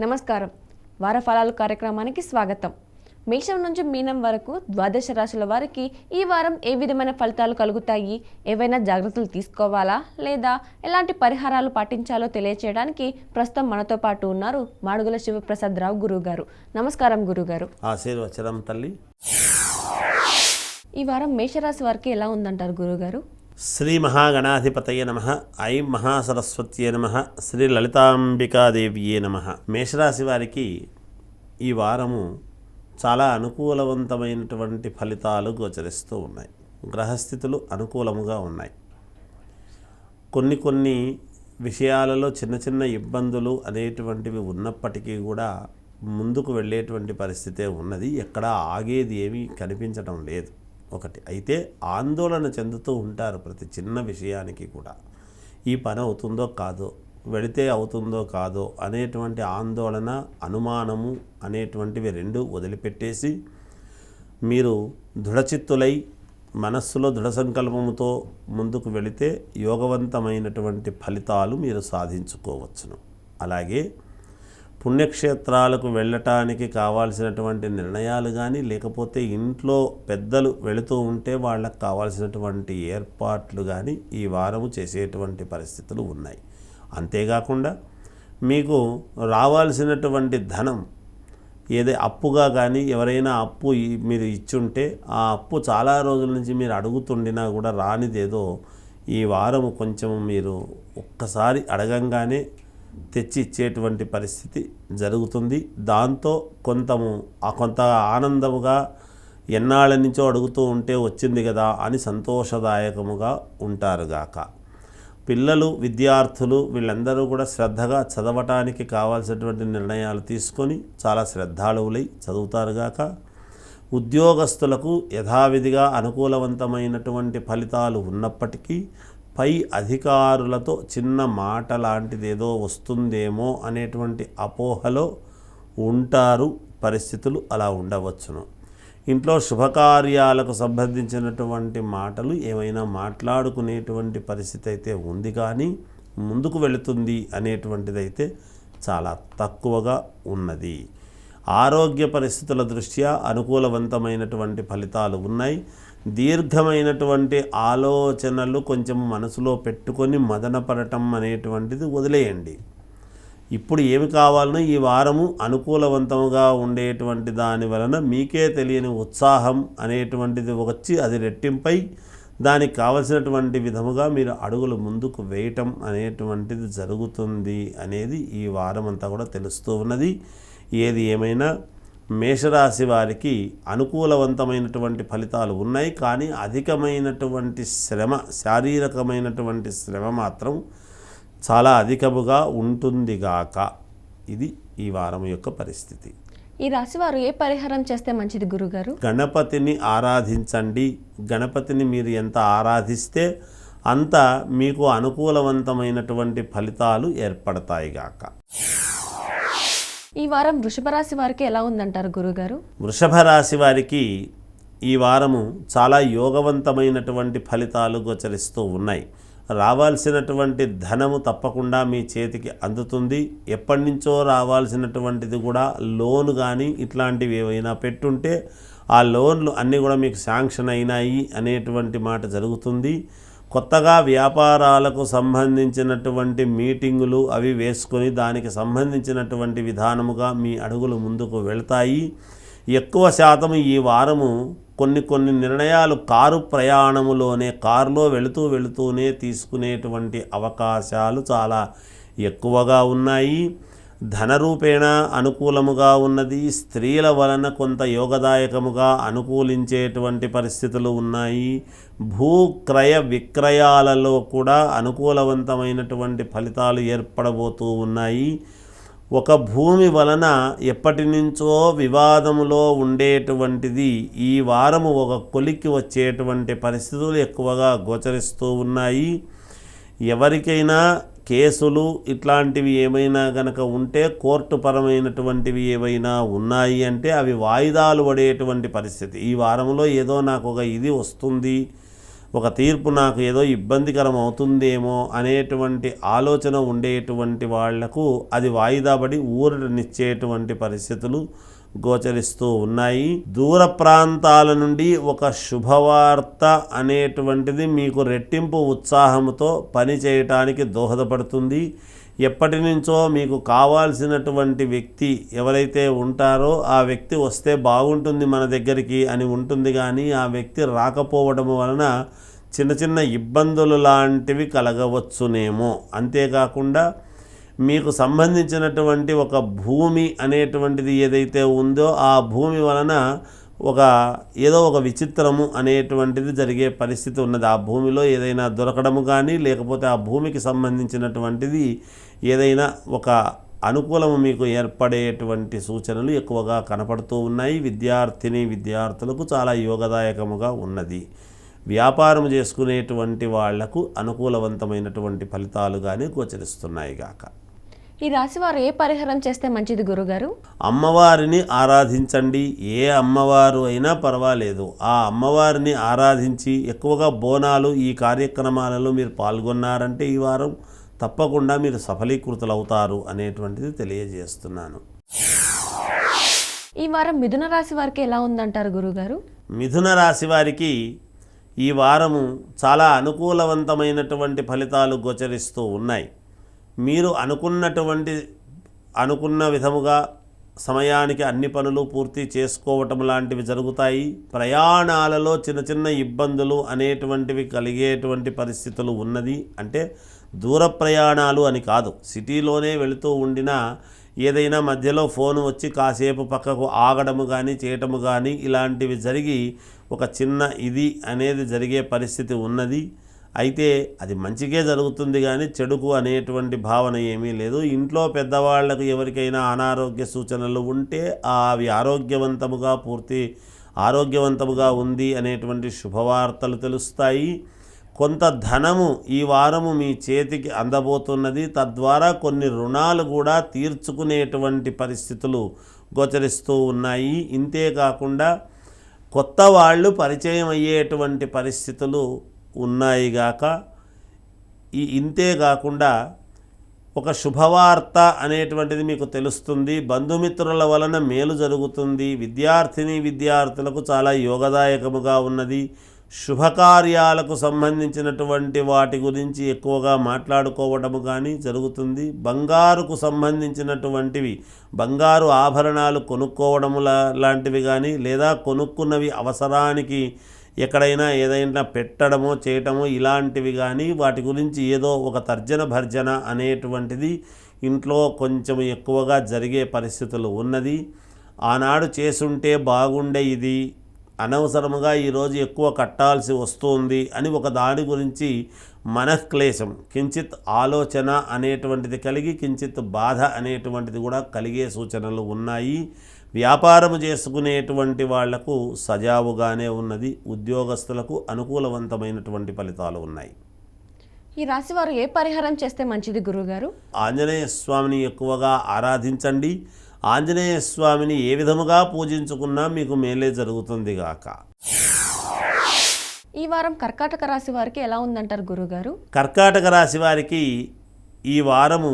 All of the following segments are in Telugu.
నమస్కారం. వార ఫలాలు కార్యక్రమానికి స్వాగతం. మేషం నుంచి మీనం వరకు ద్వాదశ రాశుల వారికి ఈ వారం ఏ విధమైన ఫలితాలు కలుగుతాయి? ఏవైనా జాగ్రత్తలు తీసుకోవాలా? లేదా ఎలాంటి పరిహారాలు పాటించాలో తెలియచేయడానికి ప్రస్తుతం మనతో పాటు ఉన్నారు మాడుగుల శివప్రసాద్ రావు గురువు గారు నమస్కారం గురుగారు ఆశీర్వచనం తల్లి. ఈ వారం మేషరాశి వారికి ఎలా ఉందంటారు గురుగారు శ్రీ మహాగణాధిపతయ నమ ఐం మహాసరస్వత్యే నమ శ్రీ లలితాంబికాదేవియే నమ. మేషరాశి వారికి ఈ వారము చాలా అనుకూలవంతమైనటువంటి ఫలితాలు గోచరిస్తూ ఉన్నాయి. గ్రహస్థితులు అనుకూలముగా ఉన్నాయి. కొన్ని కొన్ని విషయాలలో చిన్న చిన్న ఇబ్బందులు అనేటువంటివి ఉన్నప్పటికీ కూడా ముందుకు వెళ్ళేటువంటి పరిస్థితే ఉన్నది. ఎక్కడ ఆగేది ఏమీ కనిపించడం లేదు. ఒకటి. అయితే ఆందోళన చెందుతూ ఉంటారు ప్రతి చిన్న విషయానికి కూడా. ఈ పని అవుతుందో కాదో వెళితే అవుతుందో కాదో అనేటువంటి ఆందోళన అనుమానము అనేటువంటివి రెండు వదిలిపెట్టేసి మీరు దృఢచిత్తులై మనస్సులో దృఢ సంకల్పముతో ముందుకు వెళితే యోగవంతమైనటువంటి ఫలితాలు మీరు సాధించుకోవచ్చును. అలాగే పుణ్యక్షేత్రాలకు వెళ్ళటానికి కావాల్సినటువంటి నిర్ణయాలు కానీ లేకపోతే ఇంట్లో పెద్దలు వెళుతూ ఉంటే వాళ్ళకు కావాల్సినటువంటి ఏర్పాట్లు కానీ ఈ వారము చేసేటువంటి పరిస్థితులు ఉన్నాయి. అంతేకాకుండా మీకు రావాల్సినటువంటి ధనం ఏదే అప్పుగా కానీ ఎవరైనా అప్పు మీరు ఇచ్చుంటే ఆ అప్పు చాలా రోజుల నుంచి మీరు అడుగుతుండినా కూడా రానిదేదో ఈ వారం కొంచెం మీరు ఒక్కసారి అడగంగానే తెచ్చి ఇచ్చేటువంటి పరిస్థితి జరుగుతుంది. దాంతో కొంతము ఆ కొంత ఆనందముగా ఎన్నాళ్ళ నుంచో అడుగుతూ ఉంటే వచ్చింది కదా అని సంతోషదాయకముగా ఉంటారుగాక పిల్లలు విద్యార్థులు వీళ్ళందరూ కూడా శ్రద్ధగా చదవటానికి కావాల్సినటువంటి నిర్ణయాలు తీసుకొని చాలా శ్రద్ధాళువులై చదువుతారుగాక ఉద్యోగస్తులకు యథావిధిగా అనుకూలవంతమైనటువంటి ఫలితాలు ఉన్నప్పటికీ పై అధికారులతో చిన్న మాట లాంటిదేదో వస్తుందేమో అనేటువంటి అపోహలో ఉంటారు పరిస్థితులు అలా ఉండవచ్చును. ఇంట్లో శుభకార్యాలకు సంబంధించినటువంటి మాటలు ఏమైనా మాట్లాడుకునేటువంటి పరిస్థితి అయితే ఉంది కానీ ముందుకు వెళుతుంది అనేటువంటిదైతే చాలా తక్కువగా ఉన్నది. ఆరోగ్య పరిస్థితుల దృష్ట్యా అనుకూలవంతమైనటువంటి ఫలితాలు ఉన్నాయి. దీర్ఘమైనటువంటి ఆలోచనలు కొంచెం మనసులో పెట్టుకొని మదనపడటం అనేటువంటిది వదిలేయండి. ఇప్పుడు ఏమి కావాలనో ఈ వారము అనుకూలవంతముగా ఉండేటువంటి దాని వలన మీకే తెలియని ఉత్సాహం అనేటువంటిది వచ్చి అది రెట్టింపై దానికి కావలసినటువంటి విధముగా మీరు అడుగులు ముందుకు వేయటం అనేటువంటిది జరుగుతుంది అనేది ఈ వారం అంతా కూడా తెలుస్తూ ఉన్నది. ఏది ఏమైనా మేషరాశి వారికి అనుకూలవంతమైనటువంటి ఫలితాలు ఉన్నాయి. కానీ అధికమైనటువంటి శ్రమ శారీరకమైనటువంటి శ్రమ మాత్రం చాలా అధికముగా ఉంటుందిగాక ఇది ఈ వారం యొక్క పరిస్థితి. ఈ రాశి వారు ఏ పరిహారం చేస్తే మంచిది గురుగారు? గణపతిని ఆరాధించండి. గణపతిని మీరు ఎంత ఆరాధిస్తే అంత మీకు అనుకూలవంతమైనటువంటి ఫలితాలు ఏర్పడతాయిగాక ఈ వారం వృషభ రాశి వారికి ఎలా ఉందంటారు గురుగారు? వృషభ రాశి వారికి ఈ వారము చాలా యోగవంతమైనటువంటి ఫలితాలు గోచరిస్తూ ఉన్నాయి. రావాల్సినటువంటి ధనము తప్పకుండా మీ చేతికి అందుతుంది. ఎప్పటి నుంచో రావాల్సినటువంటిది కూడా లోన్ కానీ ఇట్లాంటివి ఏవైనా పెట్టుంటే ఆ లోన్లు అన్నీ కూడా మీకు శాంక్షన్ అయినాయి అనేటువంటి మాట జరుగుతుంది. కొత్తగా వ్యాపారాలకు సంబంధించినటువంటి మీటింగులు అవి వేసుకొని దానికి సంబంధించినటువంటి విధానముగా మీ అడుగులు ముందుకు వెళ్తాయి. ఎక్కువ శాతం ఈ వారము కొన్ని కొన్ని నిర్ణయాలు కారు ప్రయాణములోనే కారులో వెళుతూ వెళుతూనే తీసుకునేటువంటి అవకాశాలు చాలా ఎక్కువగా ఉన్నాయి. ధనరూపేణ అనుకూలముగా ఉన్నది. స్త్రీల వలన కొంత యోగదాయకముగా అనుకూలించేటువంటి పరిస్థితులు ఉన్నాయి. భూక్రయ విక్రయాలలో కూడా అనుకూలవంతమైనటువంటి ఫలితాలు ఏర్పడబోతూ ఉన్నాయి. ఒక భూమి వలన ఎప్పటి నుంచో వివాదములో ఉండేటువంటిది ఈ వారము ఒక కొలిక్కి వచ్చేటువంటి పరిస్థితులు ఎక్కువగా గోచరిస్తూ ఉన్నాయి. ఎవరికైనా కేసులు ఇట్లాంటివి ఏమైనా గనక ఉంటే కోర్టు పరమైనటువంటివి ఏవైనా ఉన్నాయి అంటే అవి వాయిదాలు పడేటువంటి పరిస్థితి. ఈ వారంలో ఏదో నాకు ఒక ఇది వస్తుంది ఒక తీర్పు నాకు ఏదో ఇబ్బందికరం అవుతుందేమో అనేటువంటి ఆలోచన ఉండేటువంటి వాళ్ళకు అది వాయిదా పడి ఊరటనిచ్చేటువంటి పరిస్థితులు గోచరిస్తూ ఉన్నాయి. దూర ప్రాంతాల నుండి ఒక శుభవార్త అనేటువంటిది మీకు రెట్టింపు ఉత్సాహంతో పని చేయటానికి దోహదపడుతుంది. ఎప్పటి నుంచో మీకు కావాల్సినటువంటి వ్యక్తి ఎవరైతే ఉంటారో ఆ వ్యక్తి వస్తే బాగుంటుంది మన దగ్గరికి అని ఉంటుంది కానీ ఆ వ్యక్తి రాకపోవడం వలన చిన్న చిన్న ఇబ్బందులు లాంటివి కలగవచ్చునేమో. అంతేకాకుండా మీకు సంబంధించినటువంటి ఒక భూమి అనేటువంటిది ఏదైతే ఉందో ఆ భూమి వలన ఒక ఏదో ఒక విచిత్రము అనేటువంటిది జరిగే పరిస్థితి ఉన్నది. ఆ భూమిలో ఏదైనా దొరకడము కానీ లేకపోతే ఆ భూమికి సంబంధించినటువంటిది ఏదైనా ఒక అనుకూలము మీకు ఏర్పడేటువంటి సూచనలు ఎక్కువగా కనపడుతూ ఉన్నాయి. విద్యార్థిని విద్యార్థులకు చాలా యోగదాయకముగా ఉన్నది. వ్యాపారం చేసుకునేటువంటి వాళ్ళకు అనుకూలవంతమైనటువంటి ఫలితాలు కానీ గోచరిస్తున్నాయి గాక. ఈ రాశి వారు ఏ పరిహారం చేస్తే మంచిది గురుగారు? అమ్మవారిని ఆరాధించండి. ఏ అమ్మవారు అయినా పర్వాలేదు. ఆ అమ్మవారిని ఆరాధించి ఎక్కువగా బోనాలు ఈ కార్యక్రమాలలో మీరు పాల్గొన్నారంటే ఈ వారం తప్పకుండా మీరు సఫలీకృతులవుతారు అనేటువంటిది తెలియజేస్తున్నాను. ఈ వారం మిథున రాశి వారికి ఎలా ఉందంటారు గురుగారు? మిథున రాశి వారికి ఈ వారము చాలా అనుకూలవంతమైనటువంటి ఫలితాలు గోచరిస్తూ ఉన్నాయి. మీరు అనుకున్నటువంటి అనుకున్న విధముగా సమయానికి అన్ని పనులు పూర్తి చేసుకోవటం లాంటివి జరుగుతాయి. ప్రయాణాలలో చిన్న చిన్న ఇబ్బందులు అనేటువంటివి కలిగేటువంటి పరిస్థితులు ఉన్నది. అంటే దూర ప్రయాణాలు అని కాదు. సిటీలోనే వెళుతూ ఉండినా ఏదైనా మధ్యలో ఫోన్ వచ్చి కాసేపు పక్కకు ఆగడము కానీ చేయటము కానీ ఇలాంటివి జరిగి ఒక చిన్న ఇది అనేది జరిగే పరిస్థితి ఉన్నది. అయితే అది మంచికే జరుగుతుంది కానీ చెడుకు అనేటువంటి భావన ఏమీ లేదు. ఇంట్లో పెద్దవాళ్ళకు ఎవరికైనా అనారోగ్య సూచనలు ఉంటే అవి ఆరోగ్యవంతముగా పూర్తి ఆరోగ్యవంతముగా ఉంది అనేటువంటి శుభవార్తలు తెలుస్తాయి. కొంత ధనము ఈ వారము మీ చేతికి అందబోతున్నది. తద్వారా కొన్ని రుణాలు కూడా తీర్చుకునేటువంటి పరిస్థితులు గోచరిస్తూ ఉన్నాయి. ఇంతేకాకుండా కొత్త వాళ్ళు పరిచయం అయ్యేటువంటి పరిస్థితులు ఉన్నాయి గాక. ఈ ఇంతే కాకుండా ఒక శుభవార్త అనేటువంటిది మీకు తెలుస్తుంది. బంధుమిత్రుల వలన మేలు జరుగుతుంది. విద్యార్థిని విద్యార్థులకు చాలా యోగదాయకముగా ఉన్నది. శుభకార్యాలకు సంబంధించినటువంటి వాటి గురించి ఎక్కువగా మాట్లాడుకోవడము కానీ జరుగుతుంది. బంగారుకు సంబంధించినటువంటివి బంగారు ఆభరణాలు కొనుక్కోవడము లాంటివి కానీ లేదా కొనుక్కున్నవి అవసరానికి ఎక్కడైనా ఏదైనా పెట్టడమో చేయటమో ఇలాంటివి కానీ వాటి గురించి ఏదో ఒక తర్జన భర్జన అనేటువంటిది ఇంట్లో కొంచెం ఎక్కువగా జరిగే పరిస్థితులు ఉన్నది. ఆనాడు చేసుంటే బాగుండే ఇది. అనవసరముగా ఈరోజు ఎక్కువ కట్టాల్సి వస్తుంది అని ఒక దాని గురించి మనఃక్లేశం కించిత్ ఆలోచన అనేటువంటిది కలిగి కించిత్ బాధ అనేటువంటిది కూడా కలిగే సూచనలు ఉన్నాయి. వ్యాపారం చేసుకునేటువంటి వాళ్ళకు సజావుగానే ఉన్నది ఉద్యోగస్తులకు అనుకూలవంతమైనటువంటి ఫలితాలు ఉన్నాయి. ఈ రాశి వారు ఏ పరిహారం చేస్తే మంచిది గురుగారు ఆంజనేయ స్వామిని ఎక్కువగా ఆరాధించండి. ఆంజనేయ స్వామిని ఏ విధముగా పూజించుకున్నా మీకు మేలే జరుగుతుంది గాక. ఈ వారం కర్కాటక రాశి వారికి ఎలా ఉందంటారు గురుగారు కర్కాటక రాశి వారికి ఈ వారము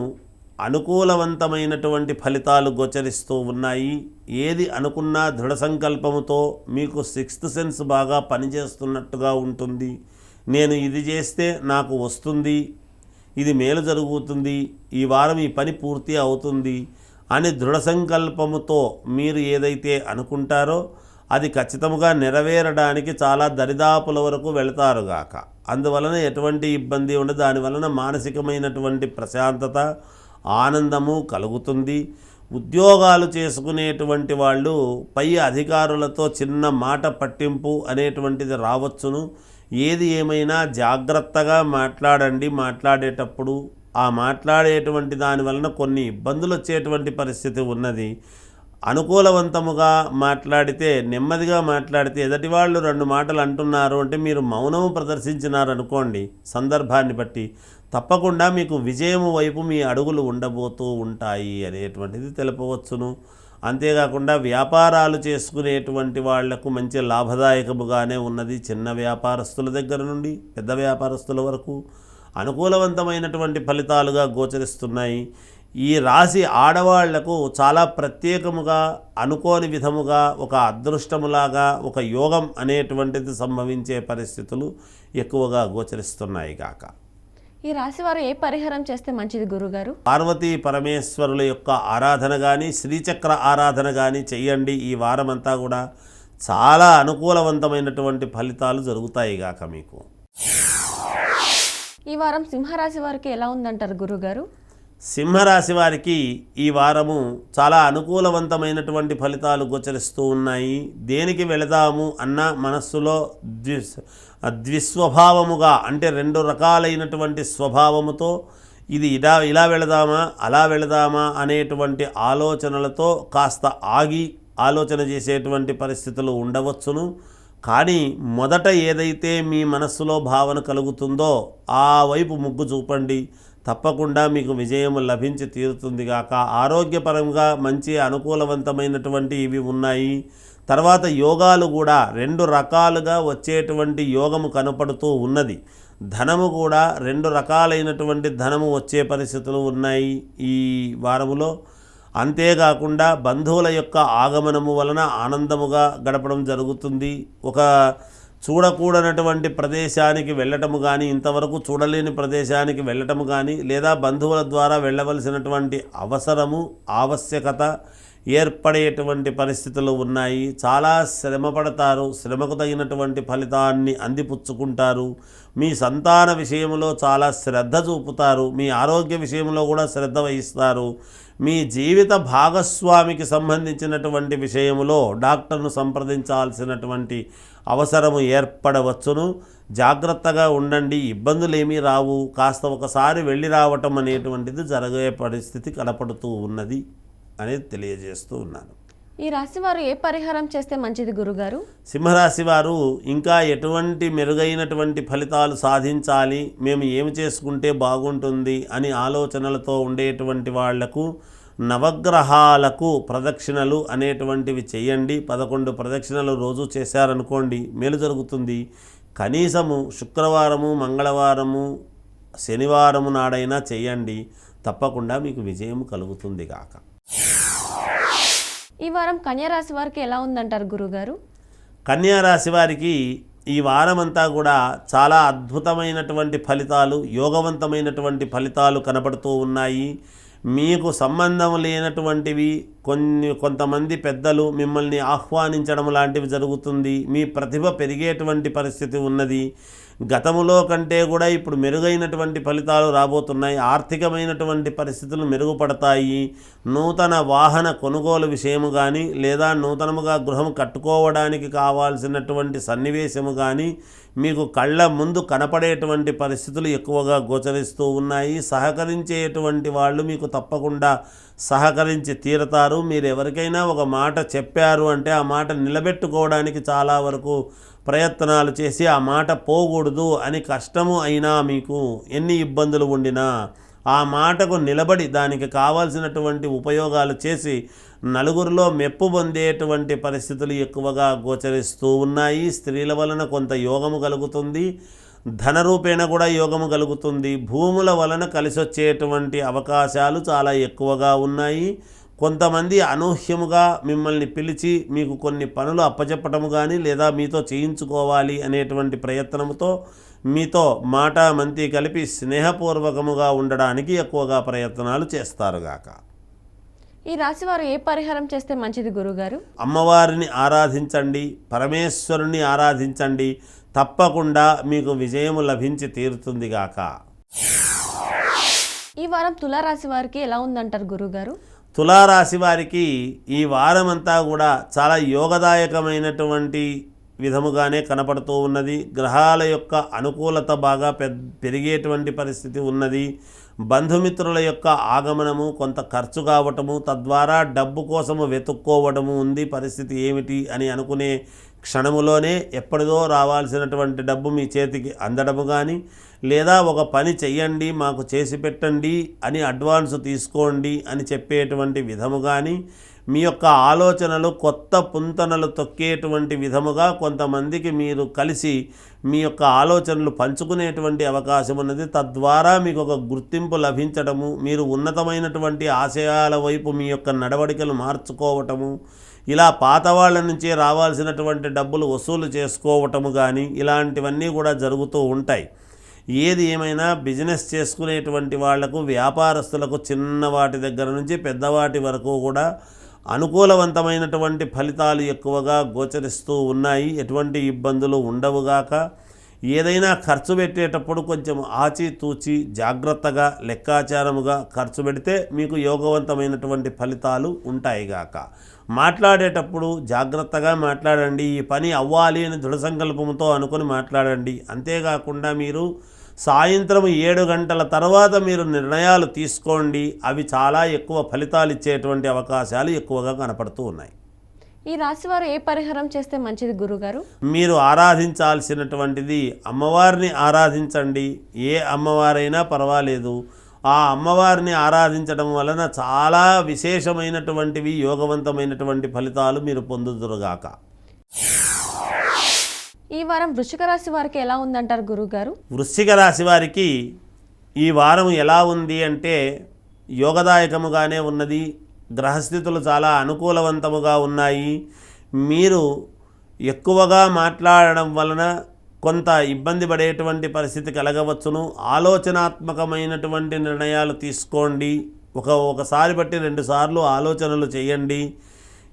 అనుకూలవంతమైనటువంటి ఫలితాలు గోచరిస్తూ ఉన్నాయి. ఏది అనుకున్నా దృఢ సంకల్పముతో మీకు సిక్స్త్ సెన్స్ బాగా పనిచేస్తున్నట్టుగా ఉంటుంది. నేను ఇది చేస్తే నాకు వస్తుంది. ఇది మేలు జరుగుతుంది. ఈ వారం ఈ పని పూర్తి అవుతుంది అని దృఢ సంకల్పముతో మీరు ఏదైతే అనుకుంటారో అది ఖచ్చితంగా నెరవేరడానికి చాలా దరిదాపుల వరకు వెళతారుగాక అందువలన ఎటువంటి ఇబ్బంది ఉండదు. దానివలన మానసికమైనటువంటి ప్రశాంతత ఆనందము కలుగుతుంది. ఉద్యోగాలు చేసుకునేటువంటి వాళ్ళు పై అధికారులతో చిన్న మాట పట్టింపు అనేటువంటిది రావచ్చును. ఏది ఏమైనా జాగ్రత్తగా మాట్లాడండి. మాట్లాడేటప్పుడు ఆ మాట్లాడేటువంటి దాని వలన కొన్ని ఇబ్బందులు వచ్చేటువంటి పరిస్థితి ఉన్నది. అనుకూలవంతముగా మాట్లాడితే నెమ్మదిగా మాట్లాడితే ఎదటి వాళ్ళు రెండు మాటలు అంటున్నారు అంటే మీరు మౌనము ప్రదర్శించినారనుకోండి. సందర్భాన్ని బట్టి తప్పకుండా మీకు విజయము వైపు మీ అడుగులు ఉండబోతూ ఉంటాయి అనేటువంటిది తెలుపవచ్చును. అంతేకాకుండా వ్యాపారాలు చేసుకునేటువంటి వాళ్ళకు మంచి లాభదాయకముగానే ఉన్నది చిన్న వ్యాపారస్తుల దగ్గర నుండి పెద్ద వ్యాపారస్తుల వరకు. అనుకూలవంతమైనటువంటి ఫలితాలుగా గోచరిస్తున్నాయి. ఈ రాశి ఆడవాళ్ళకు చాలా ప్రత్యేకముగా అనుకోని విధముగా ఒక అదృష్టములాగా ఒక యోగం అనేటువంటిది సంభవించే పరిస్థితులు ఎక్కువగా గోచరిస్తున్నాయి కాక ఈ రాశి వారు ఏ పరిహారం చేస్తే మంచిది గురుగారు? పార్వతీ పరమేశ్వరుల యొక్క ఆరాధన కానీ శ్రీచక్ర ఆరాధన కానీ చెయ్యండి ఈ వారమంతా కూడా. చాలా అనుకూలవంతమైనటువంటి ఫలితాలు జరుగుతాయి గాక మీకు. ఈ వారం సింహరాశి వారికి ఎలా ఉందంటారు గురుగారు? సింహరాశి వారికి ఈ వారము చాలా అనుకూలవంతమైనటువంటి ఫలితాలు గోచరిస్తూ ఉన్నాయి. దేనికి వెళదాము అన్న మనస్సులో ద్విస్ ద్విస్వభావముగా అంటే రెండు రకాలైనటువంటి స్వభావముతో ఇది ఇలా ఇలా వెళదామా అలా వెళదామా అనేటువంటి ఆలోచనలతో కాస్త ఆగి ఆలోచన చేసేటువంటి పరిస్థితులు ఉండవచ్చును. కానీ మొదట ఏదైతే మీ మనస్సులో భావన కలుగుతుందో ఆ వైపు ముగ్గు చూపండి. తప్పకుండా మీకు విజయం లభించి తీరుతుంది గాక. ఆరోగ్యపరంగా మంచి అనుకూలవంతమైనటువంటి ఇవి ఉన్నాయి. తర్వాత యోగాలు కూడా రెండు రకాలుగా వచ్చేటువంటి యోగము కనపడుతూ ఉన్నది. ధనము కూడా రెండు రకాలైనటువంటి ధనము వచ్చే పరిస్థితులు ఉన్నాయి ఈ వారములో. అంతేకాకుండా బంధువుల యొక్క ఆగమనము వలన ఆనందముగా గడపడం జరుగుతుంది. ఒక చూడకూడనటువంటి ప్రదేశానికి వెళ్ళటము కానీ ఇంతవరకు చూడలేని ప్రదేశానికి వెళ్ళటము కానీ లేదా బంధువుల ద్వారా వెళ్ళవలసినటువంటి అవసరము ఆవశ్యకత ఏర్పడేటువంటి పరిస్థితులు ఉన్నాయి. చాలా శ్రమ పడతారు శ్రమకు తగినటువంటి ఫలితాన్ని అందిపుచ్చుకుంటారు. మీ సంతాన విషయంలో చాలా శ్రద్ధ చూపుతారు. మీ ఆరోగ్య విషయంలో కూడా శ్రద్ధ వహిస్తారు. మీ జీవిత భాగస్వామికి సంబంధించినటువంటి విషయంలో డాక్టర్ను సంప్రదించాల్సినటువంటి అవసరము ఏర్పడవచ్చును. జాగ్రత్తగా ఉండండి. ఇబ్బందులు ఏమీ రావు. కాస్త ఒకసారి వెళ్ళి రావటం అనేటువంటిది జరగే పరిస్థితి కనపడుతూ ఉన్నది అనేది తెలియజేస్తూ ఉన్నాను. ఈ రాశి వారు ఏ పరిహారం చేస్తే మంచిది గురుగారు? సింహరాశి వారు ఇంకా ఎటువంటి మెరుగైనటువంటి ఫలితాలు సాధించాలి మేము ఏమి చేసుకుంటే బాగుంటుంది అని ఆలోచనలతో ఉండేటువంటి వాళ్ళకు నవగ్రహాలకు ప్రదక్షిణలు అనేటువంటివి చేయండి. పదకొండు ప్రదక్షిణలు రోజు చేశారనుకోండి మేలు జరుగుతుంది. కనీసము శుక్రవారము మంగళవారము శనివారము నాడైనా చేయండి. తప్పకుండా మీకు విజయం కలుగుతుంది గాక. ఈ వారం కన్యా రాశి వారికి ఎలా ఉందంటారు గురుగారు? కన్యా రాశి వారికి ఈ వారమంతా కూడా చాలా అద్భుతమైనటువంటి ఫలితాలు యోగవంతమైనటువంటి ఫలితాలు కనపడుతూ ఉన్నాయి. మీకు సంబంధం లేనటువంటివి కొన్ని కొంతమంది పెద్దలు మిమ్మల్ని ఆహ్వానించడం లాంటివి జరుగుతుంది. మీ ప్రతిభ పెరిగేటువంటి పరిస్థితి ఉన్నది. గతములో కంటే కూడా ఇప్పుడు మెరుగైనటువంటి ఫలితాలు రాబోతున్నాయి. ఆర్థికమైనటువంటి పరిస్థితులు మెరుగుపడతాయి. నూతన వాహన కొనుగోలు విషయము కానీ లేదా నూతనముగా గృహం కట్టుకోవడానికి కావాల్సినటువంటి సన్నివేశము కానీ మీకు కళ్ళ ముందు కనపడేటువంటి పరిస్థితులు ఎక్కువగా గోచరిస్తూ ఉన్నాయి. సహకరించేటువంటి వాళ్ళు మీకు తప్పకుండా సహకరించి తీరతారు. మీరు ఎవరికైనా ఒక మాట చెప్పారు అంటే ఆ మాట నిలబెట్టుకోవడానికి చాలా వరకు ప్రయత్నాలు చేసి ఆ మాట పోకూడదు అని కష్టము అయినా మీకు ఎన్ని ఇబ్బందులు ఉండినా ఆ మాటకు నిలబడి దానికి కావాల్సినటువంటి ఉపయోగాలు చేసి నలుగురిలో మెప్పు పొందేటువంటి పరిస్థితులు ఎక్కువగా గోచరిస్తూ ఉన్నాయి. స్త్రీల వలన కొంత యోగము కలుగుతుంది. ధన రూపేణ కూడా యోగము కలుగుతుంది. భూముల వలన కలిసి వచ్చేటువంటి అవకాశాలు చాలా ఎక్కువగా ఉన్నాయి. కొంతమంది అనూహ్యముగా మిమ్మల్ని పిలిచి మీకు కొన్ని పనులు అప్పచెప్పటము కానీ లేదా మీతో చేయించుకోవాలి అనేటువంటి ప్రయత్నముతో మీతో మాట మంతి కలిపి స్నేహపూర్వకముగా ఉండడానికి ఎక్కువగా ప్రయత్నాలు చేస్తారుగాక ఈ రాశి వారు ఏ పరిహారం చేస్తే మంచిది గురుగారు? అమ్మవారిని ఆరాధించండి పరమేశ్వరుని ఆరాధించండి తప్పకుండా మీకు విజయము లభించి తీరుతుంది గాక. ఈ వారం తులారాశి వారికి ఎలా ఉందంటారు గురుగారు? తులారాశి వారికి ఈ వారమంతా కూడా చాలా యోగదాయకమైనటువంటి విధముగానే కనపడుతూ ఉన్నది. గ్రహాల యొక్క అనుకూలత బాగా పెరిగేటువంటి పరిస్థితి ఉన్నది. బంధుమిత్రుల యొక్క ఆగమనము కొంత ఖర్చు కావటము తద్వారా డబ్బు కోసము వెతుక్కోవడము ఉంది పరిస్థితి ఏమిటి అని అనుకునే క్షణములోనే ఎప్పటిదో రావాల్సినటువంటి డబ్బు మీ చేతికి అందడము కానీ లేదా ఒక పని చెయ్యండి మాకు చేసి పెట్టండి అని అడ్వాన్స్ తీసుకోండి అని చెప్పేటువంటి విధము కానీ మీ యొక్క ఆలోచనలు కొత్త పుంతనలు తొక్కేటువంటి విధముగా కొంతమందికి మీరు కలిసి మీ యొక్క ఆలోచనలు పంచుకునేటువంటి అవకాశం ఉన్నది. తద్వారా మీకు ఒక గుర్తింపు లభించడము మీరు ఉన్నతమైనటువంటి ఆశయాల వైపు మీ యొక్క నడవడికలు మార్చుకోవటము ఇలా పాత వాళ్ళ నుంచే రావాల్సినటువంటి డబ్బులు వసూలు చేసుకోవటము కానీ ఇలాంటివన్నీ కూడా జరుగుతూ ఉంటాయి. ఏది ఏమైనా బిజినెస్ చేసుకునేటువంటి వాళ్ళకు వ్యాపారస్తులకు చిన్న వాటి దగ్గర నుంచి పెద్దవాటి వరకు కూడా అనుకూలవంతమైనటువంటి ఫలితాలు ఎక్కువగా గోచరిస్తూ ఉన్నాయి. ఎటువంటి ఇబ్బందులు ఉండవుగాక ఏదైనా ఖర్చు పెట్టేటప్పుడు కొంచెం ఆచితూచి జాగ్రత్తగా లెక్కాచారముగా ఖర్చు పెడితే మీకు యోగవంతమైనటువంటి ఫలితాలు ఉంటాయిగాక మాట్లాడేటప్పుడు జాగ్రత్తగా మాట్లాడండి ఈ పని అవ్వాలి అని దృఢ సంకల్పంతో అనుకుని మాట్లాడండి. అంతేకాకుండా మీరు సాయంత్రం ఏడు గంటల తర్వాత మీరు నిర్ణయాలు తీసుకోండి. అవి చాలా ఎక్కువ ఫలితాలు ఇచ్చేటువంటి అవకాశాలు ఎక్కువగా కనపడుతూ ఉన్నాయి. ఈ రాశి వారు ఏ పరిహారం చేస్తే మంచిది గురుగారు? మీరు ఆరాధించాల్సినటువంటిది అమ్మవారిని ఆరాధించండి. ఏ అమ్మవారైనా పర్వాలేదు. ఆ అమ్మవారిని ఆరాధించడం వలన చాలా విశేషమైనటువంటివి యోగవంతమైనటువంటి ఫలితాలు మీరు పొందుదురుగాక. ఈ వారం వృశ్చిక రాశి వారికి ఎలా ఉందంటారు గురుగారు? వృశ్చిక రాశి వారికి ఈ వారం ఎలా ఉంది అంటే యోగదాయకముగానే ఉన్నది గ్రహస్థితులు చాలా అనుకూలవంతముగా ఉన్నాయి. మీరు ఎక్కువగా మాట్లాడడం వలన కొంత ఇబ్బంది పడేటువంటి పరిస్థితి కలగవచ్చును. ఆలోచనాత్మకమైనటువంటి నిర్ణయాలు తీసుకోండి. ఒక ఒకసారి బట్టి రెండుసార్లు ఆలోచనలు చేయండి.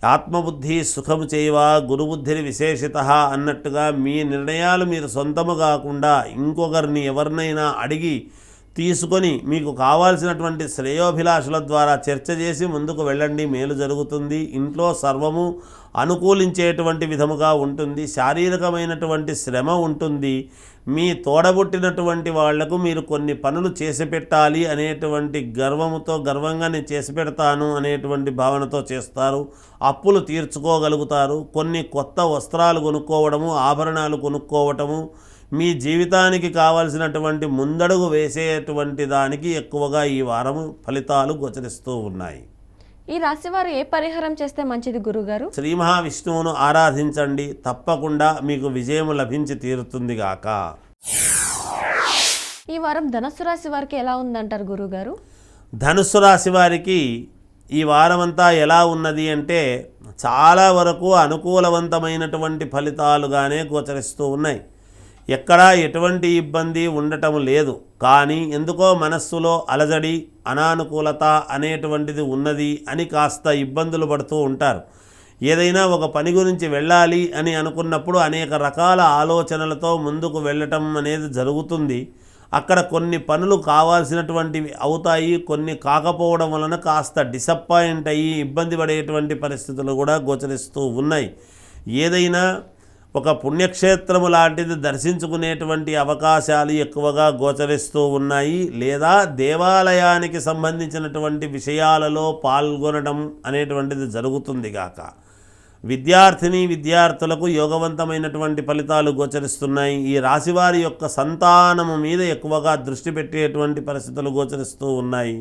ఆత్మబుద్ధి సుఖము చేయవా? గురుబుద్ధిని విశేషిత అన్నట్టుగా మీ నిర్ణయాలు మీరు సొంతము కాకుండా ఇంకొకరిని ఎవరినైనా అడిగి తీసుకొని మీకు కావాల్సినటువంటి శ్రేయోభిలాషుల ద్వారా చర్చ చేసి ముందుకు వెళ్ళండి. మేలు జరుగుతుంది. ఇంట్లో సర్వము అనుకూలించేటువంటి విధముగా ఉంటుంది. శారీరకమైనటువంటి శ్రమ ఉంటుంది. మీ తోడబుట్టినటువంటి వాళ్ళకు మీరు కొన్ని పనులు చేసి పెట్టాలి అనేటువంటి గర్వముతో గర్వంగా నేను చేసి పెడతాను అనేటువంటి భావనతో చేస్తారు. అప్పులు తీర్చుకోగలుగుతారు. కొన్ని కొత్త వస్త్రాలు కొనుక్కోవడము ఆభరణాలు కొనుక్కోవటము మీ జీవితానికి కావలసినటువంటి ముందడుగు వేసేటువంటి దానికి ఎక్కువగా ఈ వారము ఫలితాలు గోచరిస్తూ ఉన్నాయి. ఈ రాశి వారు ఏ పరిహారం చేస్తే మంచిది గురుగారు? శ్రీ మహావిష్ణువును ఆరాధించండి. తప్పకుండా మీకు విజయం లభించి తీరుతుంది గాక. ఈ వారం ధనస్సు రాశి వారికి ఎలా ఉందంటారు గురుగారు? ధనుస్సు రాశి వారికి ఈ వారమంతా ఎలా ఉన్నది అంటే చాలా వరకు అనుకూలవంతమైనటువంటి ఫలితాలుగానే గోచరిస్తూ ఉన్నాయి. ఎక్కడా ఎటువంటి ఇబ్బంది ఉండటం లేదు. కానీ ఎందుకో మనస్సులో అలజడి అనానుకూలత అనేటువంటిది ఉన్నది అని కాస్త ఇబ్బందులు పడుతూ ఉంటారు. ఏదైనా ఒక పని గురించి వెళ్ళాలి అని అనుకున్నప్పుడు అనేక రకాల ఆలోచనలతో ముందుకు వెళ్ళటం అనేది జరుగుతుంది. అక్కడ కొన్ని పనులు కావాల్సినటువంటివి అవుతాయి కొన్ని కాకపోవడం వలన కాస్త డిసప్పాయింట్ అయ్యి ఇబ్బంది పడేటువంటి పరిస్థితులు కూడా గోచరిస్తూ ఉన్నాయి. ఏదైనా ఒక పుణ్యక్షేత్రము లాంటిది దర్శించుకునేటువంటి అవకాశాలు ఎక్కువగా గోచరిస్తూ ఉన్నాయి. లేదా దేవాలయానికి సంబంధించినటువంటి విషయాలలో పాల్గొనడం అనేటువంటిది జరుగుతుంది గాక. విద్యార్థిని విద్యార్థులకు యోగవంతమైనటువంటి ఫలితాలు గోచరిస్తున్నాయి. ఈ రాశివారి యొక్క సంతానము మీద ఎక్కువగా దృష్టి పెట్టేటువంటి పరిస్థితులు గోచరిస్తూ ఉన్నాయి.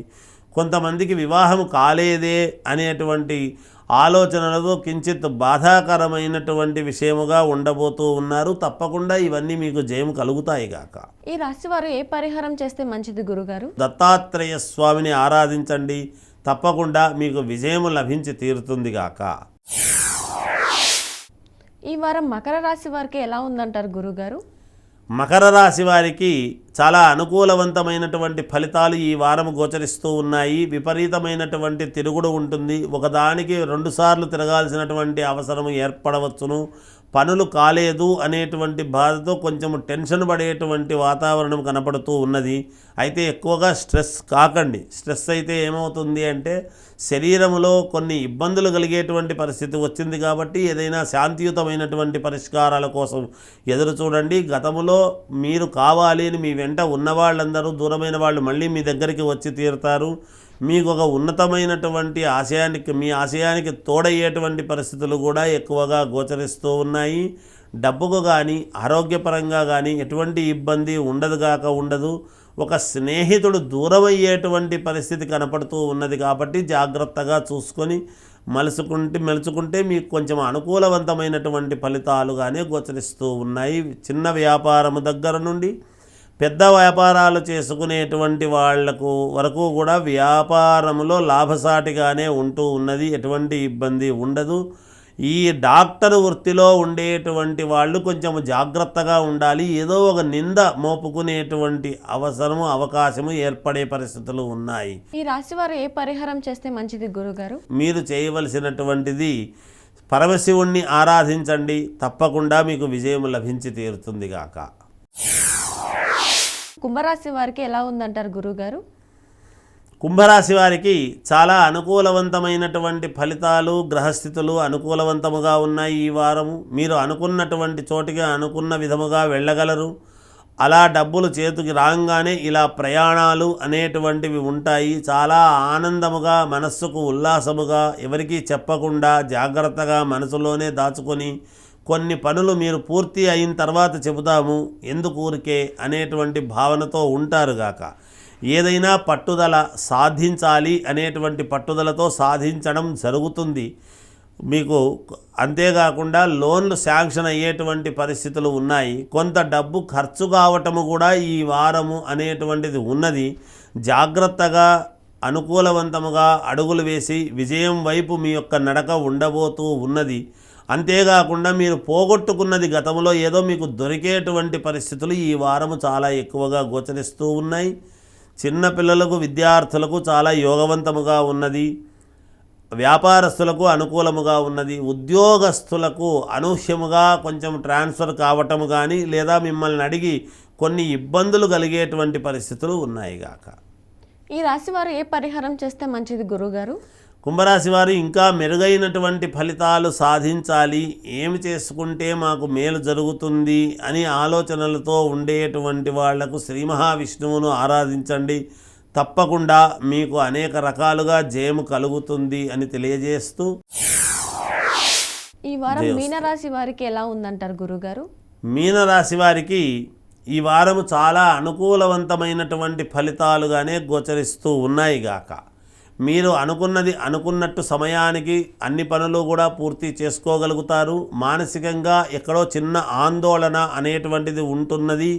కొంతమందికి వివాహం కాలేదే అనేటువంటి ఆలోచనలతో కించిత్ బాధాకరమైనటువంటి విషయముగా ఉండబోతూ ఉన్నారు. తప్పకుండా ఇవన్నీ మీకు జయం కలుగుతాయి గాక. ఈ రాశి వారు ఏ పరిహారం చేస్తే మంచిది గురుగారు? దత్తాత్రేయ స్వామిని ఆరాధించండి. తప్పకుండా మీకు విజయము లభించి తీరుతుంది గాక. ఈ వారం మకర రాశి వారికి ఎలా ఉందంటారు గురుగారు? మకర రాశి వారికి చాలా అనుకూలవంతమైనటువంటి ఫలితాలు ఈ వారం గోచరిస్తూ ఉన్నాయి. విపరీతమైనటువంటి తిరుగుడు ఉంటుంది. ఒకదానికి రెండుసార్లు తిరగాల్సినటువంటి అవసరం ఏర్పడవచ్చును. పనులు కాలేదు అనేటువంటి బాధతో కొంచెం టెన్షన్ పడేటువంటి వాతావరణం కనపడుతూ ఉన్నది. అయితే ఎక్కువగా స్ట్రెస్ కాకండి. స్ట్రెస్ అయితే ఏమవుతుంది అంటే శరీరంలో కొన్ని ఇబ్బందులు కలిగేటువంటి పరిస్థితి వచ్చింది కాబట్టి ఏదైనా శాంతియుతమైనటువంటి పరిష్కారాల కోసం ఎదురు చూడండి. గతంలో మీరు కావాలి అని మీ వెంట ఉన్న వాళ్ళందరూ దూరమైన వాళ్ళు మళ్ళీ మీ దగ్గరికి వచ్చి తీరుతారు. మీకు ఒక ఉన్నతమైనటువంటి ఆశయానికి మీ ఆశయానికి తోడయ్యేటువంటి పరిస్థితులు కూడా ఎక్కువగా గోచరిస్తూ ఉన్నాయి. డబ్బుకు కానీ ఆరోగ్యపరంగా కానీ ఎటువంటి ఇబ్బంది ఉండదుగాక ఉండదు. ఒక స్నేహితుడు దూరమయ్యేటువంటి పరిస్థితి కనపడుతూ ఉన్నది కాబట్టి జాగ్రత్తగా చూసుకొని మలుసుకుంటే మెలుచుకుంటే మీకు కొంచెం అనుకూలవంతమైనటువంటి ఫలితాలుగానే గోచరిస్తూ ఉన్నాయి. చిన్న వ్యాపారము దగ్గర నుండి పెద్ద వ్యాపారాలు చేసుకునేటువంటి వాళ్ళకు వరకు కూడా వ్యాపారములో లాభసాటిగానే ఉంటూ ఉన్నది ఎటువంటి ఇబ్బంది ఉండదు. ఈ డాక్టర్ వృత్తిలో ఉండేటువంటి వాళ్ళు కొంచెం జాగ్రత్తగా ఉండాలి. ఏదో ఒక నింద మోపుకునేటువంటి అవసరము అవకాశము ఏర్పడే పరిస్థితులు ఉన్నాయి. ఈ రాశి వారు ఏ పరిహారం చేస్తే మంచిది గురుగారు? మీరు చేయవలసినటువంటిది పరమశివుణ్ణి ఆరాధించండి. తప్పకుండా మీకు విజయం లభించి తీరుతుంది గాక. కుంభరాశి వారికి ఎలా ఉందంటారు గురుగారు? కుంభరాశి వారికి చాలా అనుకూలవంతమైనటువంటి ఫలితాలు గ్రహస్థితులు అనుకూలవంతముగా ఉన్నాయి ఈ వారము. మీరు అనుకున్నటువంటి చోటికి అనుకున్న విధముగా వెళ్ళగలరు. అలా డబ్బులు చేతికి రాగానే ఇలా ప్రయాణాలు అనేటువంటివి ఉంటాయి. చాలా ఆనందముగా మనస్సుకు ఉల్లాసముగా ఎవరికీ చెప్పకుండా జాగ్రత్తగా మనసులోనే దాచుకొని కొన్ని పనులు మీరు పూర్తి అయిన తర్వాత చెబుతాము ఎందుకు ఊరికే? అనేటువంటి భావనతో ఉంటారుగాక ఏదైనా పట్టుదల సాధించాలి అనేటువంటి పట్టుదలతో సాధించడం జరుగుతుంది. మీకు అంతేకాకుండా లోన్లు శాంక్షన్ అయ్యేటువంటి పరిస్థితులు ఉన్నాయి. కొంత డబ్బు ఖర్చు కావటము కూడా ఈ వారము అనేటువంటిది ఉన్నది. జాగ్రత్తగా అనుకూలవంతముగా అడుగులు వేసి విజయం వైపు మీ యొక్క నడక ఉండబోతూ ఉన్నది. అంతేకాకుండా మీరు పోగొట్టుకున్నది గతంలో ఏదో మీకు దొరికేటువంటి పరిస్థితులు ఈ వారము చాలా ఎక్కువగా గోచరిస్తూ ఉన్నాయి. చిన్నపిల్లలకు విద్యార్థులకు చాలా యోగవంతముగా ఉన్నది. వ్యాపారస్తులకు అనుకూలముగా ఉన్నది. ఉద్యోగస్తులకు అనూహ్యముగా కొంచెం ట్రాన్స్ఫర్ కావటము కానీ లేదా మిమ్మల్ని అడిగి కొన్ని ఇబ్బందులు కలిగేటువంటి పరిస్థితులు ఉన్నాయి గాక. ఈ రాశి వారు ఏ పరిహారం చేస్తే మంచిది గురువుగారు కుంభరాశి వారు ఇంకా మెరుగైనటువంటి ఫలితాలు సాధించాలి. ఏమి చేసుకుంటే మాకు మేలు జరుగుతుంది అని ఆలోచనలతో ఉండేటువంటి వాళ్ళకు శ్రీ మహావిష్ణువును ఆరాధించండి. తప్పకుండా మీకు అనేక రకాలుగా జయము కలుగుతుంది అని తెలియజేస్తూ ఈ వారం మీనరాశి వారికి ఎలా ఉందంటారు గురుగారు? మీనరాశి వారికి ఈ వారము చాలా అనుకూలవంతమైనటువంటి ఫలితాలుగానే గోచరిస్తూ ఉన్నాయి గాక. మీరు అనుకున్నది అనుకున్నట్టు సమయానికి అన్ని పనులు కూడా పూర్తి చేసుకోగలుగుతారు. మానసికంగా ఎక్కడో చిన్న ఆందోళన అనేటువంటిది ఉంటున్నది.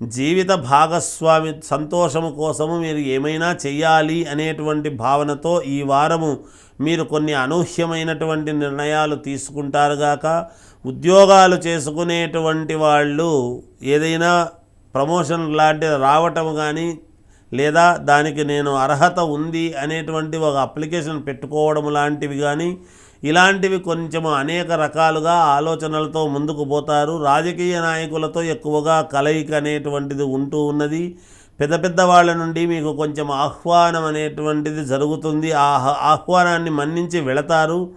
జీవిత భాగస్వామి సంతోషము కోసము మీరు ఏమైనా చేయాలి అనేటువంటి భావనతో ఈ వారము మీరు కొన్ని అనూహ్యమైనటువంటి నిర్ణయాలు తీసుకుంటారుగాక ఉద్యోగాలు చేసుకునేటువంటి వాళ్ళు ఏదైనా ప్రమోషన్ లాంటిది రావటం కానీ లేదా దానికి నేను అర్హత ఉంది అనేటువంటి ఒక అప్లికేషన్ పెట్టుకోవడం లాంటివి కానీ ఇలాంటివి కొంచెం అనేక రకాలుగా ఆలోచనలతో ముందుకు పోతారు. రాజకీయ నాయకులతో ఎక్కువగా కలయిక అనేటువంటిది ఉంటూ ఉన్నది. పెద్ద పెద్ద వాళ్ళ నుండి మీకు కొంచెం ఆహ్వానం అనేటువంటిది జరుగుతుంది. ఆ ఆహ్- ఆహ్వానాన్ని మన్నించి వెళతారు.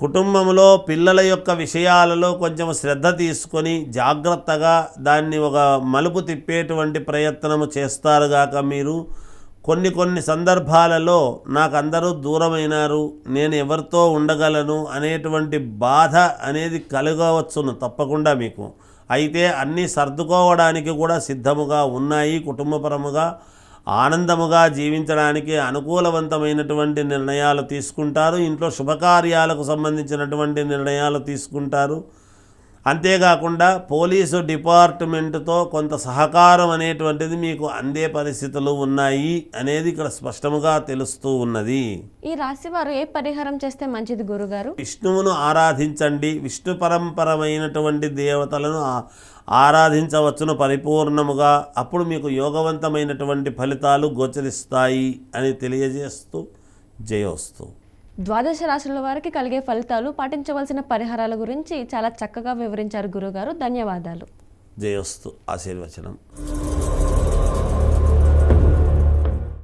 కుటుంబంలో పిల్లల యొక్క విషయాలలో కొంచెం శ్రద్ధ తీసుకొని జాగ్రత్తగా దాన్ని ఒక మలుపు తిప్పేటువంటి ప్రయత్నము చేస్తారుగాక మీరు. కొన్ని కొన్ని సందర్భాలలో నాకు అందరూ దూరమైనారు నేను ఎవరితో ఉండగలను అనేటువంటి బాధ అనేది కలగవచ్చును తప్పకుండా మీకు. అయితే అన్నీ సర్దుకోవడానికి కూడా సిద్ధముగా ఉన్నాయి కుటుంబపరముగా. ఆనందముగా జీవించడానికి అనుకూలవంతమైనటువంటి నిర్ణయాలు తీసుకుంటారు. ఇంట్లో శుభకార్యాలకు సంబంధించినటువంటి నిర్ణయాలు తీసుకుంటారు. అంతేకాకుండా పోలీసు డిపార్ట్మెంటుతో కొంత సహకారం అనేటువంటిది మీకు అందే పరిస్థితులు ఉన్నాయి అనేది ఇక్కడ స్పష్టముగా తెలుస్తూ ఉన్నది. ఈ రాశి వారు ఏ పరిహారం చేస్తే మంచిది గురుగారు? విష్ణువును ఆరాధించండి. విష్ణు పరంపరమైనటువంటి దేవతలను ఆరాధించవచ్చును పరిపూర్ణముగా. అప్పుడు మీకు యోగవంతమైనటువంటి ఫలితాలు గోచరిస్తాయి అని తెలియజేస్తూ జయోస్తు. ద్వాదశ రాశుల వారికి కలిగే ఫలితాలు పాటించవలసిన పరిహారాల గురించి చాలా చక్కగా వివరించారు గురుగారు. ధన్యవాదాలు. జయోస్తు ఆశీర్వచనం.